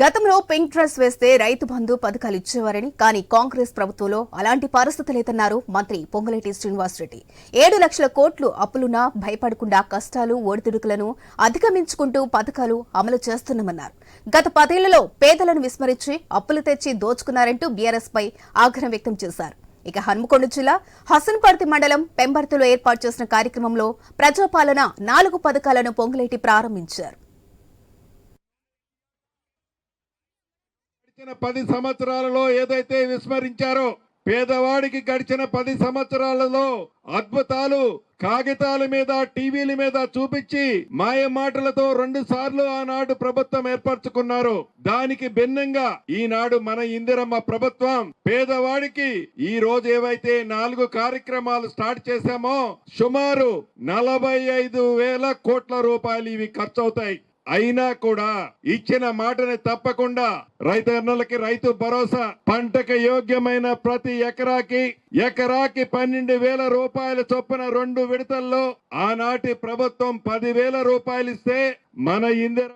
గతంలో pink dress వేస్తే రైతు బంధు పథకాలు ఇచ్చేవారని కానీ కాంగ్రెస్ ప్రభుత్వంలో అలాంటి పరిస్థితి లేదన్నారు మంత్రి పొంగులేటి శ్రీనివాసరెడ్డి. ఏడు లక్షల కోట్లు అప్పులున్నా భయపడకుండా కష్టాలు ఒడిదుడుకులను అధిగమించుకుంటూ పథకాలు అమలు చేస్తున్నామన్నారు. గత పదేళ్ళలో పేదలను విస్మరించి అప్పులు తెచ్చి దోచుకున్నారంటూ బీఆర్ఎస్ పై ఆగ్రహం వ్యక్తం చేశారు. ఇక హన్మకొండ జిల్లా హసన్పర్తి మండలం పెంబర్తిలో ఏర్పాటు చేసిన కార్యక్రమంలో ప్రజాపాలన నాలుగు పథకాలను పొంగులేటి ప్రారంభించారు. గడిచిన పది సంవత్సరాలలో ఏదైతే విస్మరించారో పేదవాడికి గడిచిన పది సంవత్సరాలలో అద్భుతాలు కాగితాల మీద టీవీల మీద చూపించి మాయ మాటలతో రెండు సార్లు ఆనాడు ప్రభుత్వం ఏర్పరచుకున్నారు. దానికి భిన్నంగా ఈనాడు మన ఇందిరమ్మ ప్రభుత్వం పేదవాడికి ఈ రోజు ఏవైతే నాలుగు కార్యక్రమాలు స్టార్ట్ చేశామో సుమారు నలభై ఐదు వేల కోట్ల రూపాయలు ఇవి ఖర్చవుతాయి. అయినా కూడా ఇచ్చిన మాటని తప్పకుండా రైతన్నలకి రైతు భరోసా పంటకు యోగ్యమైన ప్రతి ఎకరాకి ఎకరాకి పన్నెండు వేల రూపాయల చొప్పున రెండు విడతల్లో ఆనాటి ప్రభుత్వం పదివేల రూపాయలు ఇస్తే మన ఇందిర